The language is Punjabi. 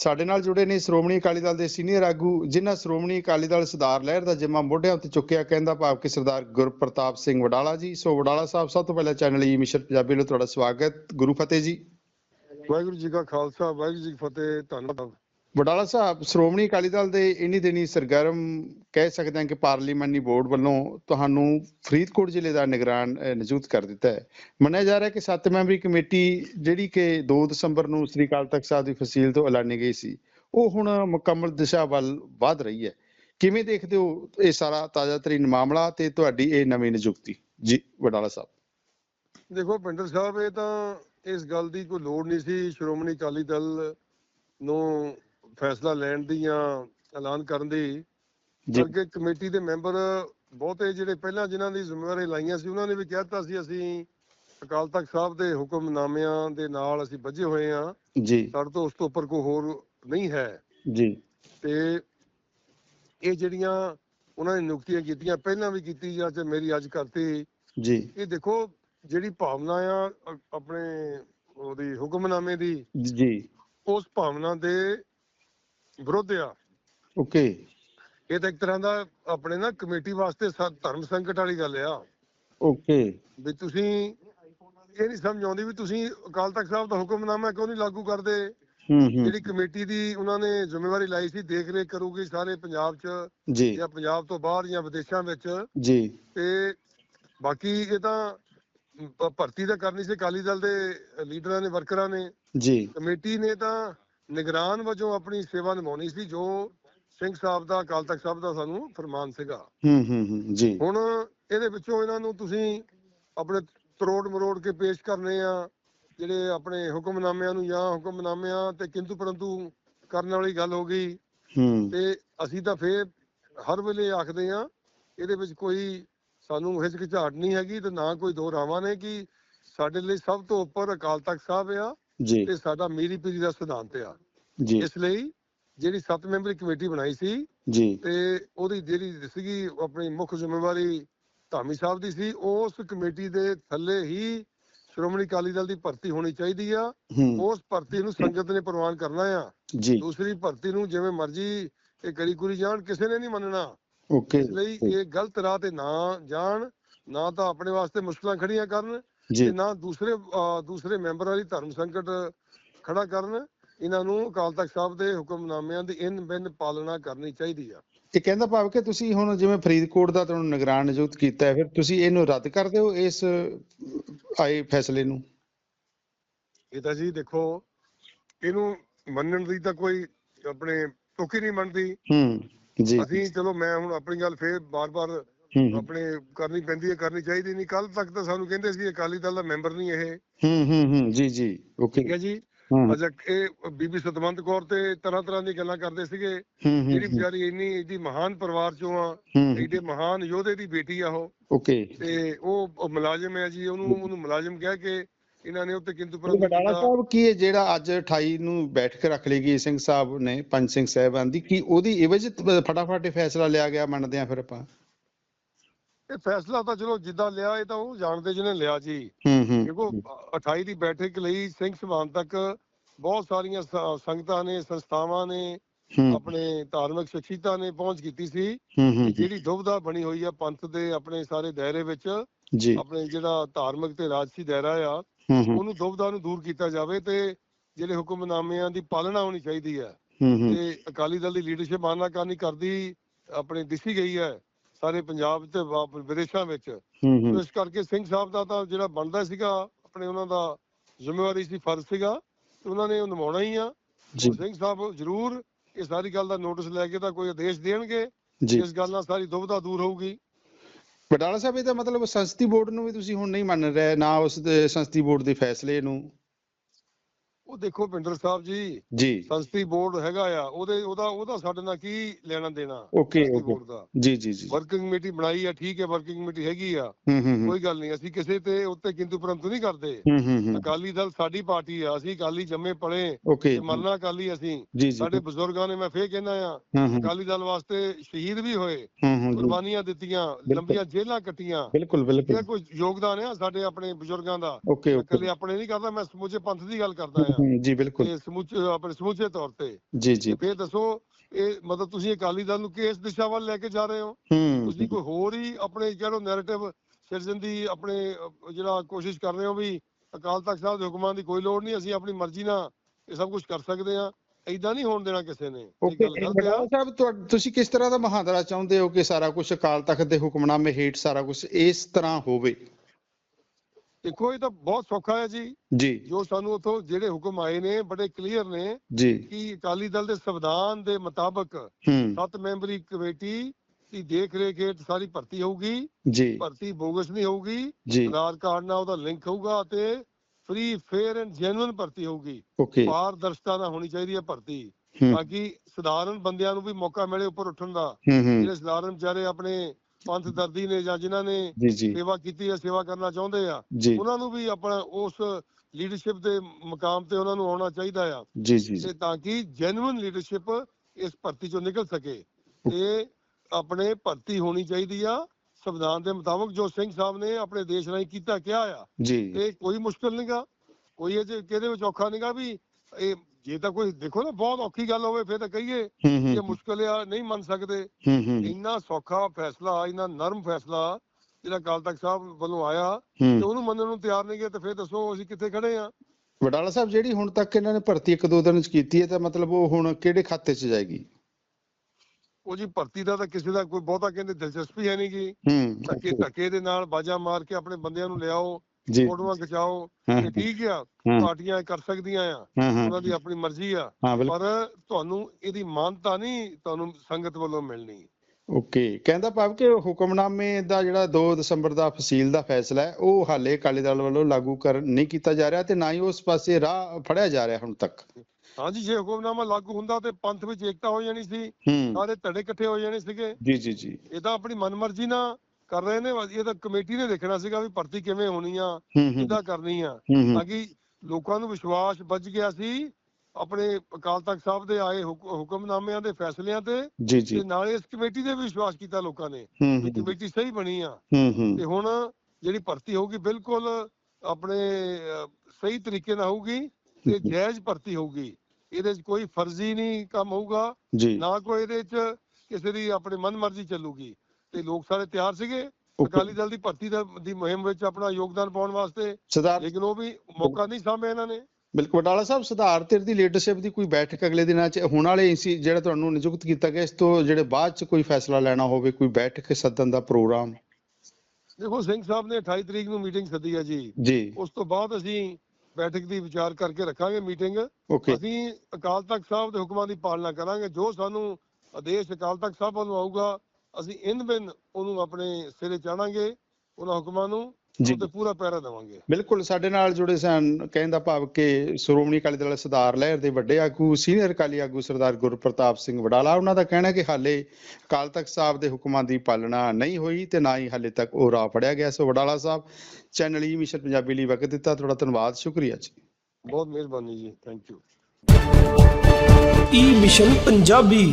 ਸਾਡੇ ਨਾਲ ਜੁੜੇ ਨੇ ਸ਼੍ਰੋਮਣੀ ਅਕਾਲੀ ਦਲ ਦੇ ਸੀਨੀਅਰ ਆਗੂ, ਜਿਨ੍ਹਾਂ ਸ਼੍ਰੋਮਣੀ ਅਕਾਲੀ ਦਲ ਸੁਧਾਰ ਲਹਿਰ ਦਾ ਜਿੰਮਾ ਮੋਢਿਆਂ ਉੱਤੇ ਚੁੱਕਿਆ, ਕਹਿੰਦਾ ਭਾਵ ਕਿ ਸਰਦਾਰ ਗੁਰਪ੍ਰਤਾਪ ਸਿੰਘ ਵਡਾਲਾ ਜੀ। ਸੋ ਵਡਾਲਾ ਸਾਹਿਬ, ਸਭ ਤੋਂ ਪਹਿਲਾਂ ਚੈਨਲ ਈ ਮਿਸ਼ਨ ਪੰਜਾਬੀ ਨੂੰ ਤੁਹਾਡਾ ਸਵਾਗਤ। ਗੁਰੂ ਫਤਿਹ ਜੀ। ਵਾਹਿਗੁਰੂ ਜੀ ਕਾ ਖਾਲਸਾ, ਵਾਹਿਗੁਰੂ ਜੀ ਕੀ ਫਤਿਹ, ਧੰਨਵਾਦ। ਬਟਾਲਾ ਸਾਹਿਬ, ਸ਼੍ਰੋਮਣੀ ਅਕਾਲੀ ਦਲ ਦੇ ਇਨੀ ਦਿਨੀ ਸਰਗਰਮ ਕਹਿ ਸਕਦੇ ਹਾਂ ਕਿ ਪਾਰਲੀਮਾਨੀ ਬੋਰਡ ਵੱਲੋਂ ਤੁਹਾਨੂੰ ਫਰੀਦਕੋਟ ਜ਼ਿਲ੍ਹੇ ਦਾ ਨਿਗਰਾਨ ਨਿਯੁਕਤ ਕਰ ਦਿੱਤਾ ਹੈ। ਮੰਨਿਆ ਜਾ ਰਿਹਾ ਕਿ ਸੱਤ ਮੈਂਬਰੀ ਕਮੇਟੀ ਜਿਹੜੀ ਕਿ 2 ਦਸੰਬਰ ਨੂੰ ਸ੍ਰੀ ਅਕਾਲ ਤਖਤ ਸਾਹਿਬ ਦੀ ਫਸੀਲ ਤੋਂ ਐਲਾਨੀ ਗਈ ਸੀ, ਉਹ ਹੁਣ ਮੁਕੰਮਲ ਦਿਸ਼ਾ ਵੱਲ ਵਧ ਰਹੀ ਹੈ। ਕਿਵੇਂ ਦੇਖਦੇ ਹੋ ਇਹ ਸਾਰਾ ਤਾਜ਼ਾ ਤਰੀਨ ਮਾਮਲਾ ਤੇ ਤੁਹਾਡੀ ਇਹ ਨਵੀਂ ਨਿਯੁਕਤੀ? ਜੀ, ਵਡਾਲਾ ਸਾਹਿਬ। ਦੇਖੋ, ਪਿੰਡਰ ਸਾਹਿਬ, ਇਹ ਤਾਂ ਇਸ ਗੱਲ ਦੀ ਕੋਈ ਲੋੜ ਨਹੀਂ ਸੀ। ਸ਼੍ਰੋਮਣੀ ਅਕਾਲੀ ਦਲ ਨੂੰ ਫੈਸਲਾ ਲੈਣ ਦੀ ਜਾਂ ਐਲਾਨ ਕਰਨ ਦੀ ਜੀ। ਕਰਕੇ ਕਮੇਟੀ ਦੇ ਮੈਂਬਰ ਬਹੁਤੇ ਜਿਹੜੇ ਪਹਿਲਾਂ ਜਿਨ੍ਹਾਂ ਦੀ ਜ਼ਿੰਮੇਵਾਰੀ ਲਾਈਆਂ ਸੀ ਉਹਨਾਂ ਨੇ ਵੀ ਕਹਿਤਾ ਸੀ ਅਸੀਂ ਅਕਾਲ ਤਖਤ ਸਾਹਿਬ ਦੇ ਹੁਕਮਨਾਮਿਆਂ ਦੇ ਨਾਲ ਅਸੀਂ ਬੱਝੇ ਹੋਏ ਆ ਜੀ। ਸਾਡੇ ਤੋਂ ਉਸ ਤੋਂ ਉੱਪਰ ਕੋਈ ਹੋਰ ਨਹੀਂ ਹੈ। ਜੀ। ਤੇ ਇਹ ਜਿਹੜੀਆਂ ਉਹਨਾਂ ਨੇ ਨਿਯੁਕਤੀਆਂ ਕੀਤੀਆਂ ਪਹਿਲਾਂ ਵੀ ਕੀਤੀ ਜਾਂ ਤੇ ਮੇਰੀ ਅੱਜ ਕਰਤੀ ਜੀ। ਇਹ ਦੇਖੋ ਜਿਹੜੀ ਭਾਵਨਾ ਆ ਆਪਣੇ ਉਹਦੀ ਹੁਕਮਨਾਮੇ ਦੀ ਜੀ। ਉਸ ਭਾਵਨਾ ਦੇ ਵਿਰੁੱਧ ਆ। ਓਕੇ। ਇਹ ਤਾਂ ਇੱਕ ਤਰ੍ਹਾਂ ਦਾ ਆਪਣੇ ਨਾ ਕਮੇਟੀ ਵਾਸਤੇ ਸ- ਧਰਮ ਸੰਕਟ ਵਾਲੀ ਗੱਲ ਆ। ਓਕੇ। ਵੀ ਤੁਸੀਂ ਇਹ ਨਹੀਂ ਸਮਝ ਆਉਂਦੀ ਵੀ ਤੁਸੀਂ ਅਕਾਲ ਤਖਤ ਸਾਹਿਬ ਦਾ ਹੁਕਮਨਾਮਾ ਕਿਉਂ ਨਹੀਂ ਲਾਗੂ ਕਰਦੇ? ਹੂੰ ਹੂੰ। ਜਿਹੜੀ ਕਮੇਟੀ ਦੀ ਉਹਨਾਂ ਨੇ ਜ਼ਿੰਮੇਵਾਰੀ ਲਾਈ ਸੀ ਦੇਖ ਰੇਖ ਕਰੂਗੀ ਸਾਰੇ ਪੰਜਾਬ 'ਚ ਜੀ। ਜਾਂ ਪੰਜਾਬ ਤੋਂ ਬਾਹਰ ਜਾਂ ਵਿਦੇਸ਼ਾਂ ਵਿੱਚ। ਜੀ। ਤੇ ਬਾਕੀ ਇਹ ਤਾਂ ਭ- ਭਰਤੀ ਤਾਂ ਕਰਨੀ ਸੀ ਅਕਾਲੀ ਦਲ ਦੇ ਲੀਡਰਾਂ ਨੇ ਵਰਕਰਾਂ ਨੇ। ਜੀ। ਕਮੇਟੀ ਨੇ ਤਾਂ ਨਿਗਰਾਨ ਵਜੋਂ ਆਪਣੀ ਸੇਵਾ ਨਿਭਾਉਣੀ ਸੀ ਜੋ ਸਿੰਘ ਸਾਹਿਬ ਦਾ ਅਕਾਲ ਤਖਤ ਸਾਹਿਬ ਦਾ ਸਾਨੂੰ ਫਰਮਾਨ ਸੀਗਾ। ਹੂੰ ਹੂੰ ਹੂੰ ਜੀ। ਹੁਣ ਇਹਦੇ ਵਿੱਚੋਂ ਇਹਨਾਂ ਨੂੰ ਤੁਸੀਂ ਆਪਣੇ ਤਰੋੜ ਮਰੋੜ ਕੇ ਪੇਸ਼ ਕਰਨੇ ਆ ਜਿਹੜੇ ਆਪਣੇ ਹੁਕਮਨਾਮਿਆਂ ਨੂੰ ਜਾਂ ਹੁਕਮਨਾਮਿਆਂ ਤੇ ਕਿੰਤੂ ਪਰੰਤੂ ਕਰਨ ਵਾਲੀ ਗੱਲ ਹੋ ਗਈ। ਹੂੰ। ਤੇ ਅਸੀਂ ਤਾਂ ਫੇਰ ਹਰ ਵੇਲੇ ਆਖਦੇ ਆ ਇਹਦੇ ਵਿੱਚ ਕੋਈ ਸਾਨੂੰ ਹਿਚਕਿਚਾਹਟ ਨਹੀਂ ਹੈਗੀ ਤੇ ਨਾ ਕੋਈ ਦੋ ਰਾਵਾਂ ਨੇ ਕਿ ਸਾਡੇ ਲਈ ਸਭ ਤੋਂ ਉੱਪਰ ਅਕਾਲ ਤਖਤ ਸਾਹਿਬ ਆ ਜੀ। ਤੇ ਸਾਡਾ ਮੀਰੀ ਪੀਰੀ ਦਾ ਸਿਧਾਂਤ ਆ। ਜੀ। ਇਸ ਲਈ ਜਿਹੜੀ ਸੱਤ ਮੈਂਬਰੀ ਕਮੇਟੀ ਬਣਾਈ ਸੀ ਜੀ। ਤੇ ਉਹਦੀ ਜਿਹੜੀ ਸੀਗੀ ਆਪਣੀ ਮੁੱਖ ਜ਼ਿੰਮੇਵਾਰੀ ਧਾਮੀ ਸਾਹਿਬ ਦੀ ਸੀ ਉਸ ਕਮੇਟੀ ਦੇ ਥੱਲੇ ਹੀ ਸ਼੍ਰੋਮਣੀ ਅਕਾਲੀ ਦਲ ਦੀ ਭਰਤੀ ਹੋਣੀ ਚਾਹੀਦੀ ਆ। ਉਸ ਭਰਤੀ ਨੂੰ ਸੰਗਤ ਨੇ ਪ੍ਰਵਾਨ ਕਰਨਾ ਆ। ਜੀ। ਦੂਸਰੀ ਭਰਤੀ ਨੂੰ ਜਿਵੇਂ ਮਰਜ਼ੀ ਇਹ ਕਰੀ ਕੁਰੀ ਜਾਣ ਕਿਸੇ ਨੇ ਨਹੀਂ ਮੰਨਣਾ। ਓਕੇ। ਇਸ ਲਈ ਇਹ ਗਲਤ ਰਾਹ ਤੇ ਨਾ ਜਾਣ ਨਾ ਤਾਂ ਆਪਣੇ ਵਾਸਤੇ ਮੁਸ਼ਕਲਾਂ ਖੜੀਆਂ ਕਰਨ ਤੇ ਨਾ ਦੂਸਰੇ ਦੂਸਰੇ ਮੈਂਬਰਾਂ ਦੀ ਧਰਮ ਸੰਕਟ ਖੜਾ ਕਰਨ ਇਹਨਾਂ ਨੂੰ ਅਕਾਲ ਤਖਤ ਸਾਹਿਬ ਦੇ ਹੁਕਮਨਾਮਿਆਂ ਦੀ ਇਨ ਬਿਨ ਪਾਲਣਾ ਕਰਨੀ ਚਾਹੀਦੀ ਆ। ਇਹ ਕਹਿੰਦਾ ਭਾਵ ਕਿ ਤੁਸੀਂ ਹੁਣ ਜਿਵੇਂ ਫਰੀਦਕੋਟ ਦਾ ਤੁਹਾਨੂੰ ਨਿਗਰਾਨ ਨਿਯੁਕਤ ਕੀਤਾ ਹੈ ਫਿਰ ਤੁਸੀਂ ਇਹਨੂੰ ਰੱਦ ਕਰ ਦਿਓ ਇਸ ਆਏ ਫੈਸਲੇ ਨੂੰ? ਇਹ ਤਾਂ ਜੀ ਦੇਖੋ ਇਹਨੂੰ ਮੰਨਣ ਦੀ ਤਾਂ ਕੋਈ ਆਪਣੇ ਹੀ ਨਹੀਂ ਮੰਨਦੀ। ਹੂੰ ਜੀ। ਅਸੀਂ ਚਲੋ ਮੈਂ ਹੁਣ ਆਪਣੀ ਗੱਲ ਫੇਰ ਬਾਰ-ਬਾਰ ਆਪਣੇ ਕਰਨੀ ਪੈਂਦੀ ਹੈ ਕਰਨੀ ਚਾਹੀਦੀ ਨਹੀਂ। ਕੱਲ ਤੱਕ ਤਾਂ ਸਾਨੂੰ ਕਹਿੰਦੇ ਸੀ ਅਕਾਲੀ ਦਲ ਦਾ ਮੈਂਬਰ ਨਹੀਂ ਇਹ। ਹੂੰ ਹੂੰ ਹੂੰ ਜੀ ਜੀ ਓਕੇ। ਠੀਕ ਹੈ ਜੀ। ਹੂੰ। ਅੱਛਾ ਇਹ ਬੀਬੀ ਸਤਵੰਤ ਕੌਰ ਤੇ ਤਰ੍ਹਾਂ ਤਰ੍ਹਾਂ ਦੀ ਗੱਲਾਂ ਕਰਦੇ ਸੀਗੇ। ਜਿਹੜੀ ਵਿਚਾਰੀ ਇੰਨੀ ਇਹਦੀ ਮਹਾਨ ਪਰਿਵਾਰ ਚੋਂ ਆ ਐਡੇ ਮਹਾਨ ਯੋਧੇ ਦੀ ਬੇਟੀ ਆ ਉਹ। ਓਕੇ। ਤੇ ਉਹ ਮੁਲਾਜ਼ਮ ਹੈ ਜੀ ਉਹਨੂੰ ਉਹਨੂੰ ਮੁਲਾਜ਼ਮ ਕਹਿ ਕੇ ਇਹਨਾਂ ਨੇ ਉੱਤੇ ਕਿੰਤੂ। ਬਟਾਲਾ ਕੀਤਾ। ਸਾਹਿਬ ਕੀ ਇਹ ਜਿਹੜਾ ਅੱਜ 28 ਨੂੰ ਬੈਠਕ ਰੱਖ ਲਈ ਗਈ ਸਿੰਘ ਸਾਹਿਬ ਨੇ ਪੰਜ ਸਿੰਘ ਸਾਹਿਬਾਨ ਦੀ ਕੀ ਉਹਦੀ ਇਵਜ ਫਟਾਫਟ ਫੈਸਲਾ ਲਿਆ ਗਿਆ ਮੰਨਦੇ ਆ ਫਿਰ ਆਪਾਂ। ਇਹ ਫੈਸਲਾ ਤਾਂ ਚਲੋ ਜਿੱਦਾਂ ਲਿਆ ਇਹ ਤਾਂ ਉਹ ਜਾਣਦੇ ਜਿਹਨੇ ਲਿਆ ਜੀ। ਹੂੰ ਹੂੰ। ਦੇਖੋ 28 ਦੀ ਬੈਠਕ ਲਈ ਸਿੰਘ ਸਭਾਨ ਤੱਕ ਬਹੁਤ ਸਾਰੀਆਂ ਸੰਗਤਾਂ ਨੇ ਸੰਸਥਾਵਾਂ ਨੇ ਆਪਣੇ ਧਾਰਮਿਕ ਸ਼ਖਸੀਅਤਾਂ ਨੇ ਪਹੁੰਚ ਕੀਤੀ ਸੀ। ਜਿਹੜੀ ਦੁਬਦਾ ਬਣੀ ਹੋਈ ਆ ਪੰਥ ਦੇ ਆਪਣੇ ਸਾਰੇ ਦਾਇਰੇ ਵਿੱਚ ਜੀ। ਆਪਣੇ ਜਿਹੜਾ ਧਾਰਮਿਕ ਤੇ ਰਾਜਸੀ ਦਾਇਰਾ ਆ ਉਹਨੂੰ ਦੁਬਦਾ ਨੂੰ ਦੂਰ ਕੀਤਾ ਜਾਵੇ ਤੇ ਜਿਹੜੇ ਹੁਕਮਨਾਮਿਆਂ ਦੀ ਪਾਲਣਾ ਹੋਣੀ ਚਾਹੀਦੀ ਹੈ ਤੇ ਅਕਾਲੀ ਦਲ ਦੀ ਲੀਡਰਸ਼ਿਪ ਆਨਾਕਾਨੀ ਕਰਦੀ ਆਪਣੇ ਦਿਸੀ ਗਈ ਹੈ ਸਾਰੇ ਪੰਜਾਬ ਤੇ ਵਾ- ਵਿਦੇਸ਼ਾਂ ਵਿੱਚ। ਹੂੰ ਹੂੰ। ਇਸ ਕਰਕੇ ਸਿੰਘ ਸਾਹਿਬ ਦਾ ਤਾਂ ਜਿਹੜਾ ਬਣਦਾ ਸੀਗਾ ਆਪਣੇ ਉਹਨਾਂ ਦਾ ਜ਼ਿੰਮੇਵਾਰੀ ਸੀ ਫਰਜ਼ ਸੀਗਾ ਤੇ ਉਹਨਾਂ ਨੇ ਉਹ ਨਿਭਾਉਣਾ ਹੀ ਆ। ਜੀ। ਸਿੰਘ ਸਾਹਿਬ ਜ਼ਰੂਰ ਇਹ ਸਾਰੀ ਗੱਲ ਦਾ ਨੋਟਿਸ ਲੈ ਕੇ ਤਾਂ ਕੋਈ ਆਦੇਸ਼ ਦੇਣਗੇ ਜੀ। ਇਸ ਗੱਲ ਨਾਲ ਸਾਰੀ ਦੁਬਿਧਾ ਦੂਰ ਹੋਊਗੀ। ਬਟਾਲਾ ਸਾਹਿਬ ਇਹਦਾ ਮਤਲਬ ਸੰਸਦੀ ਬੋਰਡ ਨੂੰ ਵੀ ਤੁਸੀਂ ਹੁਣ ਨਹੀਂ ਮੰਨ ਰਹੇ ਨਾ ਉਸ ਦੇ ਸੰਸਦੀ ਬੋਰਡ ਦੇ ਫੈਸਲੇ ਨੂੰ। ਉਹ ਦੇਖੋ ਪਿੰਡਰ ਸਾਹਿਬ ਜੀ ਜੀ। ਸੰਸਦੀ ਬੋਰਡ ਹੈਗਾ ਆ ਉਹਦੇ ਉਹਦਾ ਉਹਦਾ ਸਾਡੇ ਨਾਲ ਕੀ ਲੈਣਾ ਦੇਣਾ? ਓਕੇ ਓਕੇ ਜੀ ਜੀ ਜੀ। ਵਰਕਿੰਗ ਕਮੇਟੀ ਬਣਾਈ ਆ ਠੀਕ ਹੈ ਵਰਕਿੰਗ ਕਮੇਟੀ ਹੈਗੀ ਆ। ਕੋਈ ਗੱਲ ਨਹੀਂ ਅਸੀਂ ਕਿਸੇ ਤੇ ਉੱਤੇ ਕਿੰਤੂ ਪਰੰਤੂ ਨਹੀਂ ਕਰਦੇ। ਅਕਾਲੀ ਦਲ ਸਾਡੀ ਪਾਰਟੀ ਆ ਅਸੀਂ ਅਕਾਲੀ ਜੰਮੇ ਪਲੇ ਤੇ ਮਰਨਾ ਅਕਾਲੀ ਅਸੀਂ। ਸਾਡੇ ਬਜ਼ੁਰਗਾਂ ਨੇ ਮੈਂ ਫੇਰ ਕਹਿੰਦਾ ਆ ਅਕਾਲੀ ਦਲ ਵਾਸਤੇ ਸ਼ਹੀਦ ਵੀ ਹੋਏ। ਕੁਰਬਾਨੀਆਂ ਦਿੱਤੀਆਂ ਲੰਬੀਆਂ ਜੇਲ੍ਹਾਂ ਕੱਟੀਆਂ। ਬਿਲਕੁਲ ਇਹ ਬਿਲਕੁਲ ਕੋਈ ਯੋਗਦਾਨ ਆ ਸਾਡੇ ਆਪਣੇ ਬਜ਼ੁਰਗਾਂ ਦਾ ਇਕੱਲੇ ਆਪਣੇ ਨਹੀਂ ਕਰਦਾ ਮੈਂ ਸਮੁੱਚੇ ਪੰਥ ਦੀ ਗੱਲ ਕਰਦਾ ਆ। ਜੀ ਬਿਲਕੁਲ। ਇਹ ਸਮੁੱਚੇ ਆਪਣੇ ਸਮੁੱਚੇ ਤੌਰ ਤੇ। ਜੀ ਜੀ। ਫਿਰ ਦੱਸੋ ਇਹ ਮਤਲਬ ਤੁਸੀਂ ਅਕਾਲੀ ਦਲ ਨੂੰ ਕਿਸ ਦਿਸ਼ਾ ਵੱਲ ਲੈ ਕੇ ਜਾ ਰਹੇ ਹੋ? ਤੁਸੀਂ ਕੋਈ ਹੋਰ ਹੀ ਆਪਣੇ ਜਿਹੜਾ ਨੈਰੇਟਿਵ ਸਿਰਜਣ ਦੀ ਆਪਣੇ ਜਿਹੜਾ ਕੋਸ਼ਿਸ਼ ਕਰ ਰਹੇ ਹੋ ਵੀ ਅਕਾਲ ਤਖਤ ਸਾਹਿਬ ਦੇ ਹੁਕਮਾਂ ਦੀ ਕੋਈ ਲੋੜ ਨਹੀਂ ਅਸੀਂ ਆਪਣੀ ਮਰਜ਼ੀ ਨਾਲ ਇਹ ਸਭ ਕੁਝ ਕਰ ਸਕਦੇ ਹਾਂ। ਐਦਾਂ ਨਹੀਂ ਹੋਣ ਦੇਣਾ ਕਿਸੇ ਨੇ। ਗੱਲ ਆ। ਸਾਹਿਬ ਤੁਸੀਂ ਕਿਸ ਤਰ੍ਹਾਂ ਦਾ ਮਹਾਂਦਰਾ ਚਾਹੁੰਦੇ ਹੋ ਕਿ ਸਾਰਾ ਕੁਝ ਅਕਾਲ ਤਖਤ ਦੇ ਹੁਕਮਨਾਮੇ ਹੇਠ ਸਾਰਾ ਕੁਝ ਇਸ ਤਰ੍ਹਾਂ ਹੋਵੇ? ਦੇਖੋ ਇਹ ਤਾਂ ਬਹੁਤ ਸੌਖਾ ਹੈ ਜੀ। ਜੀ। ਜੋ ਸਾਨੂੰ ਉਥੋਂ ਜਿਹੜੇ ਹੁਕਮ ਆਏ ਨੇ ਬੜੇ ਕਲੀਅਰ ਨੇ ਜੀ। ਕਿ ਅਕਾਲੀ ਦਲ ਦੇ ਸੰਵਿਧਾਨ ਦੇ ਮੁਤਾਬਕ ਸੱਤ ਮੈਂਬਰੀ ਕਮੇਟੀ ਦੀ ਦੇਖ ਰੇਖ ਹੇਠ ਸਾਰੀ ਭਰਤੀ ਹੋਊਗੀ। ਜੀ। ਭਰਤੀ ਬੋਗਸ ਨਹੀਂ ਹੋਊਗੀ। ਆਧਾਰ ਕਾਰਡ ਨਾਲ ਉਹਦਾ ਲਿੰਕ ਹੋਊਗਾ ਤੇ ਫ੍ਰੀ ਫੇਅਰ ਐਂਡ ਜੈਨੂਇਨ ਭਰਤੀ ਹੋਊਗੀ। ਓਕੇ। ਪਾਰਦਰਸ਼ਤਾ ਨਾਲ ਹੋਣੀ ਚਾਹੀਦੀ ਹੈ ਭਰਤੀ। ਤਾਂ ਕਿ ਸਧਾਰਨ ਬੰਦਿਆਂ ਨੂੰ ਵੀ ਮੌਕਾ ਮਿਲੇ ਉੱਪਰ ਉੱਠਣ ਦਾ। ਜਿਹੜੇ ਸਧਾਰਨ ਵਿਚਾਰੇ ਆਪਣੇ ਪੰਥ ਦਰਦੀ ਨੇ ਜਾਂ ਜਿਨ੍ਹਾਂ ਨੇ ਸੇਵਾ ਕੀਤੀ ਹੈ ਸੇਵਾ ਕਰਨਾ ਚਾਹੁੰਦੇ ਆ ਉਹਨਾਂ ਨੂੰ ਵੀ ਆਪਣਾ ਉਸ ਲੀਡਰਸ਼ਿਪ ਦੇ ਮਕਾਮ ਤੇ ਉਹਨਾਂ ਨੂੰ ਆਉਣਾ ਚਾਹੀਦਾ ਆ। ਜੀ ਜੀ ਜੀ। ਤੇ ਤਾਂ ਕਿ ਜੈਨੂਇਨ ਲੀਡਰਸ਼ਿਪ ਇਸ ਭਰਤੀ ਚੋਂ ਨਿਕਲ ਸਕੇ। ਤੇ ਆਪਣੇ ਭਰਤੀ ਹੋਣੀ ਚਾਹੀਦੀ ਆ। ਸੰਵਿਧਾਨ ਦੇ ਮੁਤਾਬਕ ਜੋ ਸਿੰਘ ਸਾਹਿਬ ਨੇ ਆਪਣੇ ਦੇਸ਼ ਰਾਹੀਂ ਕੀਤਾ ਕਿਹਾ ਆ ਇਹ ਕੋਈ ਮੁਸ਼ਕਲ ਨਹੀਂਗਾ ਕੋਈ ਇਹ 'ਚ ਕਿਹਦੇ ਵਿੱਚ ਔਖਾ ਨਹੀਂਗਾ ਵੀ ਇਹ ਜੇ ਤਾਂ ਕੋਈ ਦੇਖੋ ਨਾ ਬਹੁਤ ਔਖੀ ਗੱਲ ਹੋਵੇ ਫਿਰ ਤਾਂ ਕਹੀਏ ਹੂੰ ਮੁਸ਼ਕਲ ਆ ਨਹੀਂ ਮੰਨ ਸਕਦੇ। ਇੰਨਾ ਸੌਖਾ ਫੈਸਲਾ ਇੰਨਾ ਨਰਮ ਫੈਸਲਾ ਜਿਹੜਾ ਅਕਾਲ ਤਖਤ ਸਾਹਿਬ ਵੱਲੋਂ ਆਇਆ ਤੇ ਉਹਨੂੰ ਮੰਨਣ ਨੂੰ ਤਿਆਰ ਨਹੀਂ ਗਏ ਤਾਂ ਫਿਰ ਦੱਸੋ ਅਸੀਂ ਕਿੱਥੇ ਖੜੇ ਆ? ਵਡਾਲਾ ਸਾਹਿਬ ਜਿਹੜੀ ਹੁਣ ਤੱਕ ਇਹਨਾਂ ਨੇ ਭਰਤੀ ਇੱਕ ਦੋ ਦਿਨ ਚ ਕੀਤੀ ਹੈ ਤਾਂ ਮਤਲਬ ਉਹ ਹੁਣ ਕਿਹੜੇ ਖਾਤੇ ਚ ਜਾਏਗੀ? ਉਹ ਜੀ ਭਰਤੀ ਦਾ ਤਾਂ ਕਿਸੇ ਦਾ ਕੋਈ ਬਹੁਤਾ ਕਹਿੰਦੇ ਦਿਲਚਸਪੀ ਹੈ ਨਹੀਂ ਗੀ। ਹੂੰ। ਧੱਕੇ ਧੱਕੇ ਦੇ ਨਾਲ ਬਾਜਾ ਮਾਰ ਕੇ ਆਪਣੇ ਬੰਦਿਆਂ ਨੂੰ ਲਿਆਓ ਜੀ। ਫੋਟੋਆਂ ਖਿਚਾਓ ਤੇ ਠੀਕ ਆ ਪਾਰਟੀਆਂ ਕਰ ਸਕਦੀਆਂ ਆ ਉਹਨਾਂ ਦੀ ਆਪਣੀ ਮਰਜ਼ੀ ਆ ਪਰ ਤੁਹਾਨੂੰ ਇਹਦੀ ਮਾਨਤਾ ਨਹੀਂ ਤੁਹਾਨੂੰ ਸੰਗਤ ਵੱਲੋਂ ਮਿਲਣੀ। ਓਕੇ ਕਹਿੰਦਾ ਭਾਵ ਕਿ ਹੁਕਮਨਾਮੇ ਦਾ ਜਿਹੜਾ 2 ਦਸੰਬਰ ਦਾ ਫਸੀਲ ਦਾ ਫੈਸਲਾ ਹੈ ਉਹ ਹਾਲੇ ਅਕਾਲੀ ਦਲ ਵੱਲੋਂ ਲਾਗੂ ਕਰ ਨਹੀਂ ਕੀਤਾ ਜਾ ਰਿਹਾ ਤੇ ਨਾ ਹੀ ਉਸ ਪਾਸੇ ਰਾਹ ਫੜਿਆ ਜਾ ਰਿਹਾ ਹੁਣ ਤੱਕ। ਹਾਂਜੀ ਜੇ ਹੁਕਮਨਾਮਾ ਲਾਗੂ ਹੁੰਦਾ ਤੇ ਪੰਥ ਵਿੱਚ ਏਕਤਾ ਹੋ ਜਾਣੀ ਸੀ ਸਾਰੇ ਧੜੇ ਇਕੱਠੇ ਹੋ ਜਾਣੇ ਸੀਗੇ। ਜੀ ਜੀ ਜੀ। ਇਹ ਤਾਂ ਆਪਣੀ ਮਨਮਰਜ਼ੀ ਨਾਲ ਕਰ ਰਹੇ ਨੇ ਇਹ ਤਾਂ ਕਮੇਟੀ ਨੇ ਦੇਖਣਾ ਸੀਗਾ ਵੀ ਭਰਤੀ ਕਿਵੇਂ ਹੋਣੀ ਆ ਕਿੱਦਾਂ ਕਰਨੀ ਆ। ਤਾਂ ਕਿ ਲੋਕਾਂ ਨੂੰ ਵਿਸ਼ਵਾਸ ਵੱਜ ਗਿਆ ਸੀ ਆਪਣੇ ਅਕਾਲ ਤਖਤ ਸਾਹਿਬ ਦੇ ਆਏ ਹੁਕ- ਹੁਕਮਨਾਮਿਆਂ ਦੇ ਫੈਸਲਿਆਂ ਤੇ ਤੇ ਨਾਲੇ ਇਸ ਕਮੇਟੀ ਤੇ ਵੀ ਵਿਸ਼ਵਾਸ ਕੀਤਾ ਲੋਕਾਂ ਨੇ ਹੂੰ ਕਮੇਟੀ ਸਹੀ ਬਣੀ ਆ। ਤੇ ਹੁਣ ਜਿਹੜੀ ਭਰਤੀ ਹੋਊਗੀ ਬਿਲਕੁਲ ਆਪਣੇ ਸਹੀ ਤਰੀਕੇ ਨਾਲ ਹੋਊਗੀ ਤੇ ਜਾਇਜ਼ ਭਰਤੀ ਹੋਊਗੀ। ਇਹਦੇ 'ਚ ਕੋਈ ਫਰਜ਼ੀ ਨਹੀਂ ਕੰਮ ਹੋਊਗਾ ਨਾ ਕੋਈ ਇਹਦੇ 'ਚ ਕਿਸੇ ਦੀ ਆਪਣੀ ਮਨਮਰਜ਼ੀ ਚੱਲੂਗੀ। ਤੇ ਲੋਕ ਸਾਰੇ ਤਿਆਰ ਸੀਗੇ. ਅਕਾਲੀ ਦਲ ਦੀ ਭਰਤੀ ਦਾ- ਦੀ ਮੁਹਿੰਮ ਵਿੱਚ ਆਪਣਾ ਯੋਗਦਾਨ ਪਾਉਣ ਵਾਸਤੇ। ਲੇਕਿਨ ਉਹ ਵੀ ਮੌਕਾ ਨਹੀਂ ਸਾਂਭਿਆ ਇਹਨਾਂ ਨੇ। ਬਿਲਕੁਲ ਵਡਾਲਾ ਸਾਹਿਬ ਸੁਧਾਰ ਧਿਰ ਦੀ ਲੀਡਰਸ਼ਿਪ ਦੀ ਕੋਈ ਬੈਠਕ ਅਗਲੇ ਦਿਨਾਂ 'ਚ ਹੋਣ ਵਾਲੇ ਸੀ ਜਿਹੜਾ ਤੁਹਾਨੂੰ ਨਿਯੁਕਤ ਕੀਤਾ ਗਿਆ ਇਸ ਤੋਂ ਜਿਹੜੇ ਬਾਅਦ 'ਚ ਕੋਈ ਫੈਸਲਾ ਲੈਣਾ ਹੋਵੇ ਕੋਈ ਬੈਠਕ ਸੱਦਣ ਦਾ ਪ੍ਰੋਗਰਾਮ? ਦੇਖੋ ਸਿੰਘ ਸਾਹਿਬ ਨੇ 28 ਤਰੀਕ ਨੂੰ ਮੀਟਿੰਗ ਸੱਦੀ ਹੈ ਜੀ। ਜੀ। ਉਸ ਤੋਂ ਬਾਅਦ ਅਸੀਂ ਬੈਠਕ ਦੀ ਵਿਚਾਰ ਕਰਕੇ ਰੱਖਾਂਗੇ ਮੀਟਿੰਗ ਅਸੀਂ ਅਕਾਲ ਤਖਤ ਸਾਹਿਬ ਦੇ ਹੁਕਮਾਂ ਦੀ ਪਾਲਣਾ ਕਰਾਂਗੇ। ਜੋ ਸਾਨੂੰ ਆਦੇਸ਼ ਅਕਾਲ ਤਖਤ ਸਾਹਿਬ ਵੱਲੋਂ ਆਊਗਾ ਅਸੀਂ ਇੰਨ ਬਿੰਨ ਉਹਨੂੰ ਆਪਣੇ ਸਿਰੇ ਚਾਣਾਂਗੇ ਉਹਨਾਂ ਹੁਕਮਾਂ ਨੂੰ ਜੀ। ਤੇ ਪੂਰਾ ਪੈਰਾ ਦੇਵਾਂਗੇ। ਬਿਲਕੁਲ ਸਾਡੇ ਨਾਲ ਜੁੜੇ ਸਨ ਕਹਿਣ ਭਾਵ ਕਿ ਸ਼੍ਰੋਮਣੀ ਅਕਾਲੀ ਦਲ ਸਰਦਾਰ ਲਹਿਰ ਦੇ ਵੱਡੇ ਆਗੂ ਸੀਨੀਅਰ ਅਕਾਲੀ ਆਗੂ ਸਰਦਾਰ ਗੁਰਪ੍ਰਤਾਪ ਸਿੰਘ ਵਡਾਲਾ ਉਹਨਾਂ ਦਾ ਕਹਿਣਾ ਕਿ ਹਾਲੇ ਅਕਾਲ ਤਖਤ ਸਾਹਿਬ ਦੇ ਹੁਕਮਾਂ ਦੀ ਪਾਲਣਾ ਨਹੀਂ ਹੋਈ ਤੇ ਨਾ ਹੀ ਹਾਲੇ ਤੱਕ ਉਹ ਰਾਹ ਫੜਿਆ ਗਿਆ। So Wadala Sahib channel e E Mission Punjabi ਲਈ ਵਕਤ ਦਿੱਤਾ ਤੁਹਾਡਾ ਧੰਨਵਾਦ ਸ਼ੁਕਰੀਆ ਜੀ। ਬਹੁਤ ਮਿਹਰਬਾਨੀ ਜੀ thank you E Mission Punjabi.